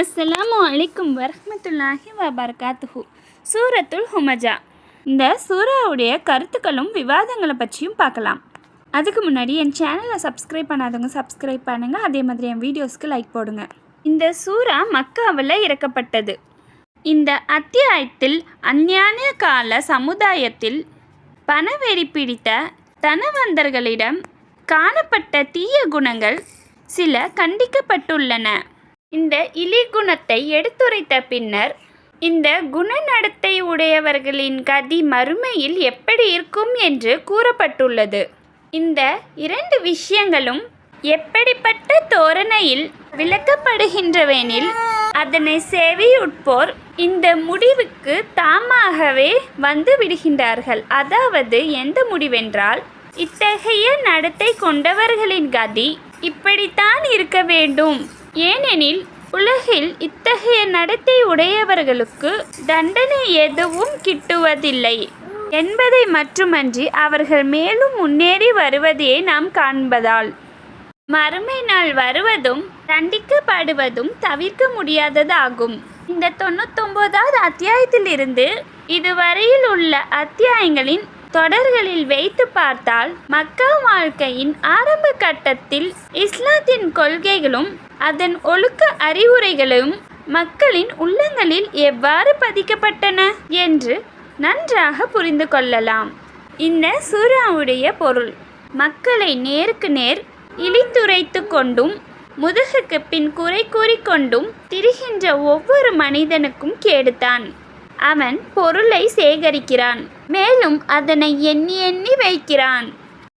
அஸ்ஸலாமு அலைக்கும் வரமத்துல்லாஹி வபரகாத்துஹு. சூரத்துல் ஹுமஜா. இந்த சூராவுடைய கருத்துக்களும் விவாதங்களை பற்றியும் பார்க்கலாம். அதுக்கு முன்னாடி என் சேனலை சப்ஸ்கிரைப் பண்ணாதவங்க சப்ஸ்கிரைப் பண்ணுங்கள் அதே மாதிரி என் வீடியோஸ்க்கு லைக் போடுங்க. இந்த சூறா மக்காவில் இறக்கப்பட்டது. இந்த அத்தியாயத்தில் அஞ்ஞான கால சமுதாயத்தில் பணவெறி பிடித்த தனவந்தர்களிடம் காணப்பட்ட தீய குணங்கள் சில கண்டிக்கப்பட்டுள்ளன. இந்த இலிகுணத்தை எடுத்துரைத்த பின்னர் இந்த குணநடத்தை உடையவர்களின் கதி மறுமையில் எப்படி இருக்கும் என்று கூறப்பட்டுள்ளது. இந்த இரண்டு விஷயங்களும் எப்படிப்பட்ட தோரணையில் விளக்கப்படுகின்றவெனில் அதனை சேவையுட்போர் இந்த முடிவுக்கு தாமாகவே வந்து விடுகின்றார்கள். அதாவது எந்த முடிவென்றால் இத்தகைய நடத்தை கொண்டவர்களின் கதி இப்படித்தான் இருக்க வேண்டும். ஏனெனில் உலகில் இத்தகைய நடத்தை உடையவர்களுக்கு தண்டனை எதுவும் கிட்டுவதில்லை. என்பதை மட்டுமன்றி அவர்கள் மேலும் முன்னேறி வருவதையே நாம் காண்பதால். மறுமை நாள் வருவதும் தண்டிக்கப்படுவதும் தவிர்க்க முடியாததாகும். இந்த தொண்ணூத்தொன்பதாவது அத்தியாயத்திலிருந்து இதுவரையில் உள்ள அத்தியாயங்களின் தொடர்களில் வைத்து பார்த்தால் மக்கா வாழ்க்கையின் ஆரம்ப கட்டத்தில் இஸ்லாத்தின் கொள்கைகளும் அதன் ஒழுக்க அறிவுரைகளும் மக்களின் உள்ளங்களில் எவ்வாறு பதிக்கப்பட்டன என்று நன்றாக புரிந்து கொள்ளலாம். இந்த சூறாவுடைய பொருள் மக்களை நேருக்கு நேர் இழித்துரைத்து கொண்டும் முதுகுக்கு பின் குறை கூறிக்கொண்டும் திரிகின்ற ஒவ்வொரு மனிதனுக்கும் கேடுத்தான் அவன் பொருளை சேகரிக்கிறான். மேலும் அதனை எண்ணி எண்ணி வைக்கிறான்.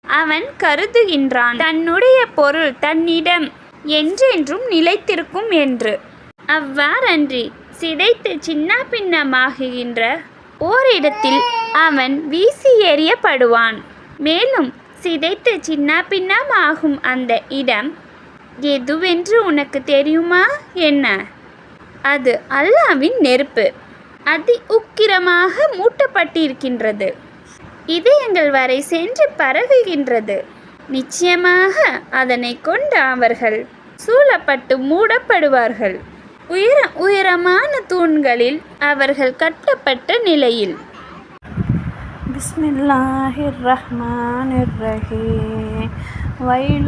அவன் கருதுகின்றான். தன்னுடைய பொருள் தன்னிடம் என்றென்றும் நிலைத்திருக்கும் என்று. அவ்வாறன்றி சிதைத்து சின்ன பின்னமாகுகின்ற ஓரிடத்தில் அவன் வீசி எறியப்படுவான். மேலும் சிதைத்து சின்ன பின்னமாகும் அந்த இடம் எதுவென்று உனக்கு தெரியுமா? என்ன? அது அல்லாவின் நெருப்பு. அதி உக்கிரமாக மூட்டப்பட்டிருக்கின்றது. இதயங்கள் வரை சென்று பரவுகின்றது. நிச்சயமாக அதனை கொண்டு அவர்கள் சூழப்பட்டு மூடப்படுவார்கள். உயர உயரமான தூண்களில் அவர்கள் கட்டப்பட்ட நிலையில். பிஸ்மில்லாஹிர் ரஹ்மான் ரஹீம் ويل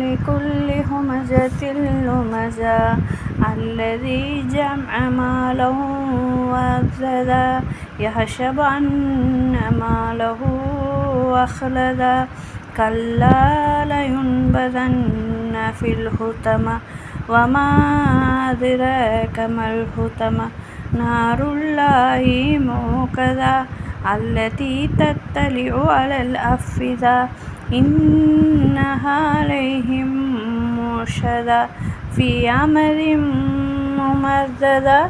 لكل همزة لمزة الذي جمع ماله وأخلدا يحسب أن ماله أخلدا كلا لينبذن في الحطمة وما أدراك ما الحطمة نار الله موقدة التي تطلع على الأفئدة. إنها عليهم مرشدة في عمل ممددة